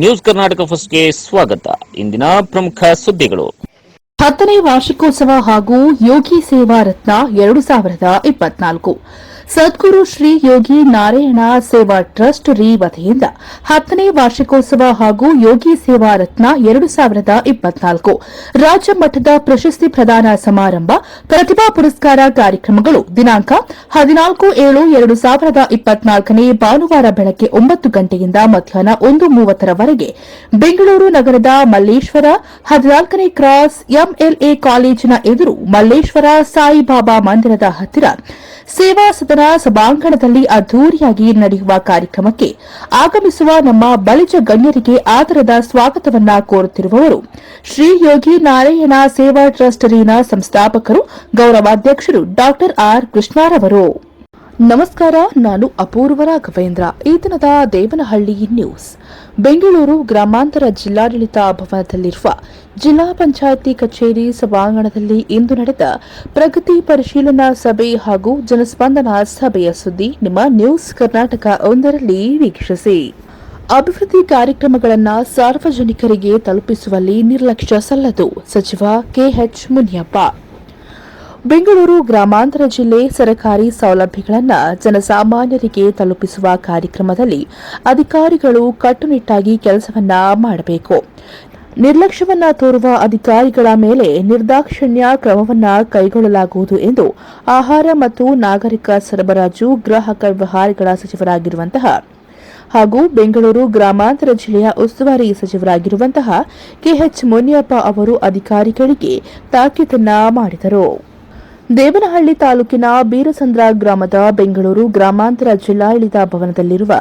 News Karnataka ಫಸ್ಟ್ಗೆ ಸ್ವಾಗತ. ಇಂದಿನ ಪ್ರಮುಖ ಸುದ್ದಿಗಳು. ಹತ್ತನೇ ವಾರ್ಷಿಕೋತ್ಸವ ಹಾಗೂ ಯೋಗಿ ಸೇವಾ ರತ್ನ ಎರಡು ಸಾವಿರದ ಇಪ್ಪತ್ನಾಲ್ಕು. ಸದ್ಗುರು ಶ್ರೀ ಯೋಗಿ ನಾರಾಯಣ ಸೇವಾ ಟ್ರಸ್ಟ್ ರಿ ವತಿಯಿಂದ ಹತ್ತನೇ ವಾರ್ಷಿಕೋತ್ಸವ ಹಾಗೂ ಯೋಗಿ ಸೇವಾ ರತ್ನ ಎರಡು ಸಾವಿರದ ಇಪ್ಪತ್ನಾಲ್ಕು ರಾಜ್ಯ ಮಟ್ಟದ ಪ್ರಶಸ್ತಿ ಪ್ರದಾನ ಸಮಾರಂಭ, ಪ್ರತಿಭಾ ಪುರಸ್ಕಾರ ಕಾರ್ಯಕ್ರಮಗಳು, ದಿನಾಂಕ ಹದಿನಾಲ್ಕು ಏಳು ಎರಡು ಸಾವಿರದ ಇಪ್ಪತ್ನಾಲ್ಕನೇ ಭಾನುವಾರ ಬೆಳಗ್ಗೆ ಒಂಬತ್ತು ಗಂಟೆಯಿಂದ ಮಧ್ಯಾಹ್ನ ಒಂದು ಮೂವತ್ತರವರೆಗೆ ಬೆಂಗಳೂರು ನಗರದ ಮಲ್ಲೇಶ್ವರ ಹದಿನಾಲ್ಕನೇ ಕ್ರಾಸ್ ಎಂಎಲ್ಎ ಕಾಲೇಜಿನ ಎದುರು ಮಲ್ಲೇಶ್ವರ ಸಾಯಿಬಾಬಾ ಮಂದಿರದ ಹತ್ತಿರ ಸೇವಾ ಸದನ ಸಭಾಂಗಣದಲ್ಲಿ ಅದ್ದೂರಿಯಾಗಿ ನಡೆಯುವ ಕಾರ್ಯಕ್ರಮಕ್ಕೆ ಆಗಮಿಸುವ ನಮ್ಮ ಬಲಿಜ ಗಣ್ಯರಿಗೆ ಆದರದ ಸ್ವಾಗತವನ್ನ ಕೋರುತ್ತಿರುವವರು ಶ್ರೀ ಯೋಗಿ ನಾರಾಯಣ ಸೇವಾ ಟ್ರಸ್ಟ್ ರೀನ ಸಂಸ್ಥಾಪಕರು, ಗೌರವಾಧ್ಯಕ್ಷರು ಡಾ ಆರ್ ಕೃಷ್ಣಾರವರು. ನಮಸ್ಕಾರ, ನಾನು ಅಪೂರ್ವ ರಾಘವೇಂದ್ರ. ಈ ದಿನದ ದೇವನಹಳ್ಳಿ ನ್ಯೂಸ್. ಬೆಂಗಳೂರು ಗ್ರಾಮಾಂತರ ಜಿಲ್ಲಾಡಳಿತ ಭವನದಲ್ಲಿರುವ ಜಿಲ್ಲಾ ಪಂಚಾಯಿತಿ ಕಚೇರಿ ಸಭಾಂಗಣದಲ್ಲಿ ಇಂದು ನಡೆದ ಪ್ರಗತಿ ಪರಿಶೀಲನಾ ಸಭೆ ಹಾಗೂ ಜನಸ್ಪಂದನ ಸಭೆಯ ಸುದ್ದಿ ನಿಮ್ಮ ನ್ಯೂಸ್ ಕರ್ನಾಟಕ ಒಂದರಲ್ಲಿ ವೀಕ್ಷಿಸಿ. ಅಭಿವೃದ್ಧಿ ಕಾರ್ಯಕ್ರಮಗಳನ್ನು ಸಾರ್ವಜನಿಕರಿಗೆ ತಲುಪಿಸುವಲ್ಲಿ ನಿರ್ಲಕ್ಷ್ಯ ಸಲ್ಲದು. ಸಚಿವ ಕೆಎಚ್ ಮುನಿಯಪ್ಪ. ಬೆಂಗಳೂರು ಗ್ರಾಮಾಂತರ ಜಿಲ್ಲೆ ಸರ್ಕಾರಿ ಸೌಲಭ್ಯಗಳನ್ನು ಜನಸಾಮಾನ್ಯರಿಗೆ ತಲುಪಿಸುವ ಕಾರ್ಯಕ್ರಮದಲ್ಲಿ ಅಧಿಕಾರಿಗಳು ಕಟ್ಟುನಿಟ್ಟಾಗಿ ಕೆಲಸವನ್ನ ಮಾಡಬೇಕು. ನಿರ್ಲಕ್ಷ್ಯವನ್ನ ತೋರುವ ಅಧಿಕಾರಿಗಳ ಮೇಲೆ ನಿರ್ದಾಕ್ಷಿಣ್ಯ ಕ್ರಮವನ್ನ ಕೈಗೊಳ್ಳಲಾಗುವುದು ಎಂದು ಆಹಾರ ಮತ್ತು ನಾಗರಿಕ ಸರಬರಾಜು, ಗ್ರಾಹಕ ವ್ಯವಹಾರಗಳ ಸಚಿವರಾಗಿರುವಂತಹ ಹಾಗೂ ಬೆಂಗಳೂರು ಗ್ರಾಮಾಂತರ ಜಿಲ್ಲೆಯ ಉಸ್ತುವಾರಿ ಸಚಿವರಾಗಿರುವಂತಹ ಕೆಎಚ್ ಮುನಿಯಪ್ಪ ಅವರು ಅಧಿಕಾರಿಗಳಿಗೆ ತಾಕೀತನ್ನ ಮಾಡಿದರು. ದೇವನಹಳ್ಳಿ ತಾಲೂಕಿನ ಬೀರಸಂದ್ರ ಗ್ರಾಮದ ಬೆಂಗಳೂರು ಗ್ರಾಮಾಂತರ ಜಿಲ್ಲಾಡಳಿತ ಭವನದಲ್ಲಿರುವ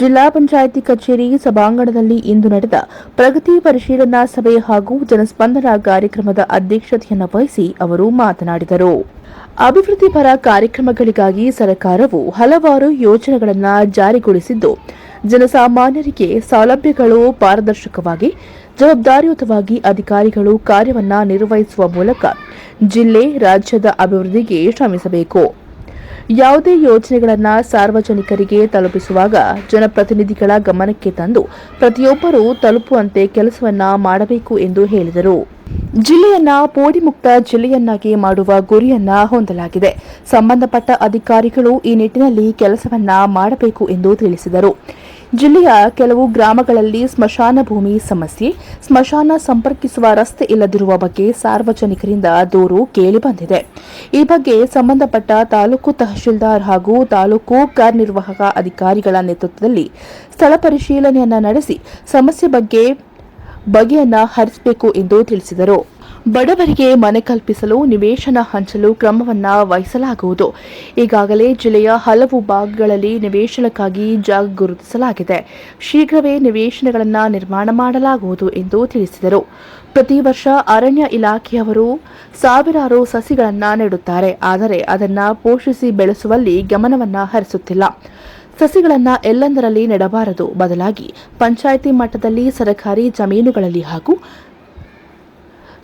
ಜಿಲ್ಲಾ ಪಂಚಾಯಿತಿ ಕಚೇರಿ ಸಭಾಂಗಣದಲ್ಲಿ ಇಂದು ನಡೆದ ಪ್ರಗತಿ ಪರಿಶೀಲನಾ ಸಭೆ ಹಾಗೂ ಜನಸ್ಪಂದನ ಕಾರ್ಯಕ್ರಮದ ಅಧ್ಯಕ್ಷತೆಯನ್ನು ವಹಿಸಿ ಅವರು ಮಾತನಾಡಿದರು. ಅಭಿವೃದ್ಧಿಪರ ಕಾರ್ಯಕ್ರಮಗಳಿಗಾಗಿ ಸರ್ಕಾರವು ಹಲವಾರು ಯೋಜನೆಗಳನ್ನು ಜಾರಿಗೊಳಿಸಿದ್ದು ಜನಸಾಮಾನ್ಯರಿಗೆ ಸೌಲಭ್ಯಗಳು ಪಾರದರ್ಶಕವಾಗಿ, ಜವಾಬ್ದಾರಿಯುತವಾಗಿ ಅಧಿಕಾರಿಗಳು ಕಾರ್ಯವನ್ನ ನಿರ್ವಹಿಸುವ ಮೂಲಕ ಜಿಲ್ಲೆ, ರಾಜ್ಯದ ಅಭಿವೃದ್ಧಿಗೆ ಶ್ರಮಿಸಬೇಕು. ಯಾವುದೇ ಯೋಜನೆಗಳನ್ನು ಸಾರ್ವಜನಿಕರಿಗೆ ತಲುಪಿಸುವಾಗ ಜನಪ್ರತಿನಿಧಿಗಳ ಗಮನಕ್ಕೆ ತಂದು ಪ್ರತಿಯೊಬ್ಬರೂ ತಲುಪುವಂತೆ ಕೆಲಸವನ್ನ ಮಾಡಬೇಕು ಎಂದು ಹೇಳಿದರು. ಜಿಲ್ಲೆಯನ್ನ ಪೋಡಿಮುಕ್ತ ಜಿಲ್ಲೆಯನ್ನಾಗಿ ಮಾಡುವ ಗುರಿಯನ್ನ ಹೊಂದಲಾಗಿದೆ. ಸಂಬಂಧಪಟ್ಟ ಅಧಿಕಾರಿಗಳು ಈ ನಿಟ್ಟಿನಲ್ಲಿ ಕೆಲಸವನ್ನ ಮಾಡಬೇಕು ಎಂದು ತಿಳಿಸಿದರು. ಜಿಲ್ಲೆಯ ಕೆಲವು ಗ್ರಾಮಗಳಲ್ಲಿ ಸ್ಮಶಾನ ಭೂಮಿ ಸಮಸ್ಯೆ, ಸ್ಮಶಾನ ಸಂಪರ್ಕಿಸುವ ರಸ್ತೆ ಇಲ್ಲದಿರುವ ಬಗ್ಗೆ ಸಾರ್ವಜನಿಕರಿಂದ ದೂರು ಕೇಳಿಬಂದಿದೆ ಈ ಬಗ್ಗೆ ಸಂಬಂಧಪಟ್ಟ ತಾಲೂಕು ತಹಶೀಲ್ದಾರ್ ಹಾಗೂ ತಾಲೂಕು ಕಾರ್ಯನಿರ್ವಾಹಕ ಅಧಿಕಾರಿಗಳ ನೇತೃತ್ವದಲ್ಲಿ ಸ್ಥಳ ಪರಿಶೀಲನೆಯನ್ನ ನಡೆಸಿ ಸಮಸ್ಯೆ ಬಗ್ಗೆ ಬಗೆಯನ್ನ ಹರಿಸಬೇಕು ಎಂದು ತಿಳಿಸಿದರು. ಬಡವರಿಗೆ ಮನೆ ಕಲ್ಪಿಸಲು, ನಿವೇಶನ ಹಂಚಲು ಕ್ರಮವನ್ನ ವಹಿಸಲಾಗುವುದು. ಈಗಾಗಲೇ ಜಿಲ್ಲೆಯ ಹಲವು ಭಾಗಗಳಲ್ಲಿ ನಿವೇಶನಕ್ಕಾಗಿ ಜಾಗ ಗುರುತಿಸಲಾಗಿದೆ. ಶೀಘ್ರವೇ ನಿವೇಶನಗಳನ್ನು ನಿರ್ಮಾಣ ಮಾಡಲಾಗುವುದು ಎಂದು ತಿಳಿಸಿದರು. ಪ್ರತಿ ವರ್ಷ ಅರಣ್ಯ ಇಲಾಖೆಯವರು ಸಾವಿರಾರು ಸಸಿಗಳನ್ನು ನೆಡುತ್ತಾರೆ. ಆದರೆ ಅದನ್ನು ಪೋಷಿಸಿ ಬೆಳೆಸುವಲ್ಲಿ ಗಮನವನ್ನ ಹರಿಸುತ್ತಿಲ್ಲ. ಸಸಿಗಳನ್ನು ಎಲ್ಲೆಂದರಲ್ಲಿ ನೆಡಬಾರದು. ಬದಲಾಗಿ ಪಂಚಾಯಿತಿ ಮಟ್ಟದಲ್ಲಿ ಸರ್ಕಾರಿ ಜಮೀನುಗಳಲ್ಲಿ ಹಾಗೂ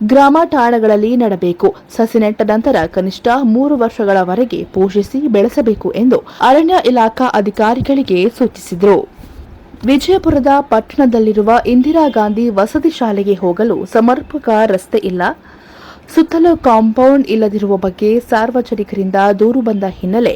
ಗ್ರಾಮ ಠಾಣಗಳಲ್ಲಿ ನಡಬೇಕು. ಸಸಿ ನೆಟ್ಟ ನಂತರ ಕನಿಷ್ಠ ಮೂರು ವರ್ಷಗಳವರೆಗೆ ಪೋಷಿಸಿ ಬೆಳೆಸಬೇಕು ಎಂದು ಅರಣ್ಯ ಇಲಾಖಾ ಅಧಿಕಾರಿಗಳಿಗೆ ಸೂಚಿಸಿದರು. ವಿಜಯಪುರದ ಪಟ್ಟಣದಲ್ಲಿರುವ ಇಂದಿರಾ ಗಾಂಧಿ ವಸತಿ ಶಾಲೆಗೆ ಹೋಗಲು ಸಮರ್ಪಕ ರಸ್ತೆ ಇಲ್ಲ. ಸುತ್ತಲೂ ಕಾಂಪೌಂಡ್ ಇಲ್ಲದಿರುವ ಬಗ್ಗೆ ಸಾರ್ವಜನಿಕರಿಂದ ದೂರು ಬಂದ ಹಿನ್ನೆಲೆ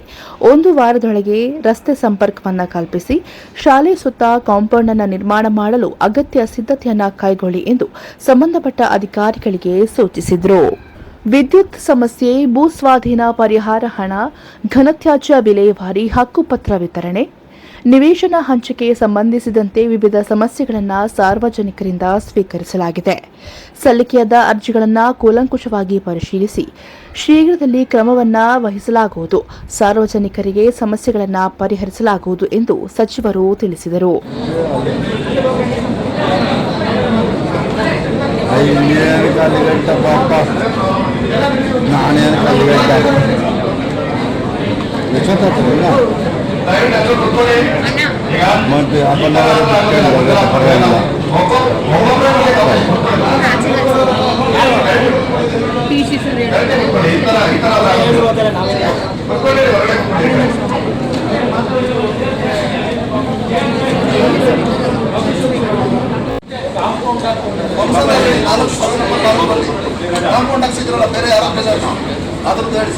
ಒಂದು ವಾರದೊಳಗೆ ರಸ್ತೆ ಸಂಪರ್ಕವನ್ನು ಕಲ್ಪಿಸಿ ಶಾಲೆ ಸುತ್ತ ಕಾಂಪೌಂಡ್ ಅನ್ನು ನಿರ್ಮಾಣ ಮಾಡಲು ಅಗತ್ಯ ಸಿದ್ಧತೆಯನ್ನು ಕೈಗೊಳ್ಳಿ ಎಂದು ಸಂಬಂಧಪಟ್ಟ ಅಧಿಕಾರಿಗಳಿಗೆ ಸೂಚಿಸಿದರು. ವಿದ್ಯುತ್ ಸಮಸ್ಯೆ ಭೂಸ್ವಾಧೀನ ಪರಿಹಾರ ಹಣ, ಘನತ್ಯಾಜ್ಯ ವಿಲೇವಾರಿ, ಹಕ್ಕುಪತ್ರ ವಿತರಣೆ ನಿವೇಶನ ಹಂಚಿಕೆ ಸಂಬಂಧಿಸಿದಂತೆ ವಿವಿಧ ಸಮಸ್ಯೆಗಳನ್ನು ಸಾರ್ವಜನಿಕರಿಂದ ಸ್ವೀಕರಿಸಲಾಗಿದೆ. ಸಲ್ಲಿಕೆಯಾದ ಅರ್ಜಿಗಳನ್ನು ಕೂಲಂಕುಷವಾಗಿ ಪರಿಶೀಲಿಸಿ ಶೀಘ್ರದಲ್ಲಿ ಕ್ರಮವನ್ನು ವಹಿಸಲಾಗುವುದು. ಸಾರ್ವಜನಿಕರಿಗೆ ಸಮಸ್ಯೆಗಳನ್ನು ಪರಿಹರಿಸಲಾಗುವುದು ಎಂದು ಸಚಿವರು ತಿಳಿಸಿದರು. ನಾನೇನು ಮತ್ತೆ ಅಪ್ಪನ ಪರವಾಗಿಲ್ಲ ಕಾಂಪೌಂಡ್ ಹಾಕ್ಸಿದ್ರಲ್ಲ ಬೇರೆ ಯಾರು ಅದ್ರದ್ದು ಹೇಳಿ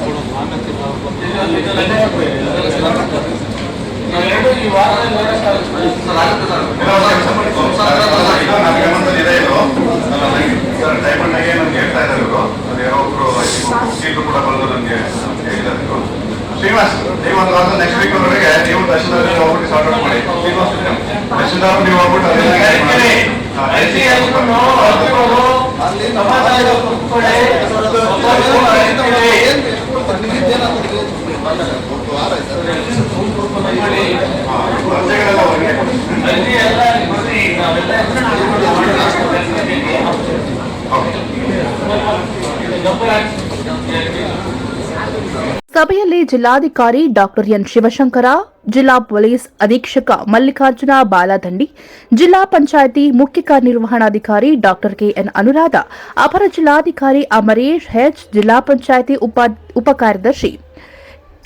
ಶ್ರೀನಿವಾಸ್ ನೀವು ಒಂದು ವಾರ ನೆಕ್ಸ್ಟ್ ವೀಕ್ ಒಳಗೆ ನೀವು ದರ್ಶನದಲ್ಲಿ ಹೋಗ್ಬಿಟ್ಟು ಸಾರ್ಟ್ ಔಟ್ ಮಾಡಿ. ದರ್ಶನದವ್ರು ನೀವು ಹೋಗ್ಬಿಟ್ಟು ಅಲ್ಲಿ ನಮ್ಮ ಸಭೆಯಲ್ಲಿ ಜಿಲ್ಲಾಧಿಕಾರಿ ಡಾಕ್ಟರ್ ಎನ್ ಶಿವಶಂಕರ, ಜಿಲ್ಲಾ ಪೊಲೀಸ್ ಅಧೀಕ್ಷಕ ಮಲ್ಲಿಕಾರ್ಜುನ ಬಾಲದಂಡಿ, ಜಿಲ್ಲಾ ಪಂಚಾಯಿತಿ ಮುಖ್ಯ ಕಾರ್ಯನಿರ್ವಹಣಾಧಿಕಾರಿ ಡಾಕ್ಟರ್ ಕೆಎನ್ ಅನುರಾಧ, ಅಪರ ಜಿಲ್ಲಾಧಿಕಾರಿ ಅಮರೇಶ್ ಹೆಚ್ ಜಿಲ್ಲಾ ಪಂಚಾಯಿತಿ ಉಪ ಉಪಕಾರ್ಯದರ್ಶಿ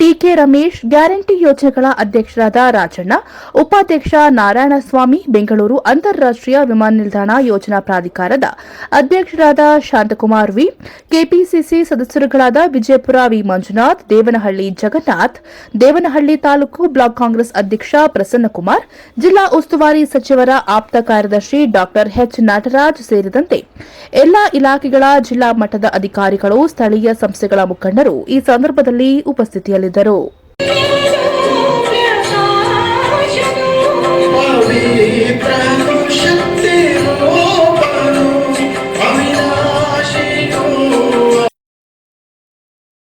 ಟಿಕೆ ರಮೇಶ್, ಗ್ಯಾರಂಟಿ ಯೋಜನೆಗಳ ಅಧ್ಯಕ್ಷರಾದ ರಾಜಣ್ಣ, ಉಪಾಧ್ಯಕ್ಷ ನಾರಾಯಣಸ್ವಾಮಿ, ಬೆಂಗಳೂರು ಅಂತಾರಾಷ್ಟೀಯ ವಿಮಾನ ನಿಲ್ದಾಣ ಯೋಜನಾ ಪ್ರಾಧಿಕಾರದ ಅಧ್ಯಕ್ಷರಾದ ಶಾಂತಕುಮಾರ್ ವಿ, ಕೆಪಿಸಿಸಿ ಸದಸ್ಯರುಗಳಾದ ವಿಜಯಪುರ ವಿ ಮಂಜುನಾಥ್, ದೇವನಹಳ್ಳಿ ಜಗನ್ನಾಥ್, ದೇವನಹಳ್ಳಿ ತಾಲೂಕು ಬ್ಲಾಕ್ ಕಾಂಗ್ರೆಸ್ ಅಧ್ಯಕ್ಷ ಪ್ರಸನ್ನಕುಮಾರ್, ಜಿಲ್ಲಾ ಉಸ್ತುವಾರಿ ಸಚಿವರ ಆಪ್ತ ಕಾರ್ಯದರ್ಶಿ ಡಾಕ್ಟರ್ ಎಚ್. ನಟರಾಜ್ ಸೇರಿದಂತೆ ಎಲ್ಲಾ ಇಲಾಖೆಗಳ ಜಿಲ್ಲಾ ಮಟ್ಟದ ಅಧಿಕಾರಿಗಳು, ಸ್ಥಳೀಯ ಸಂಸ್ಥೆಗಳ ಮುಖಂಡರು ಈ ಸಂದರ್ಭದಲ್ಲಿ ಉಪಸ್ಥಿತಿಯಲ್ಲಿದ್ದರು ತಿಳಿಸಿದರು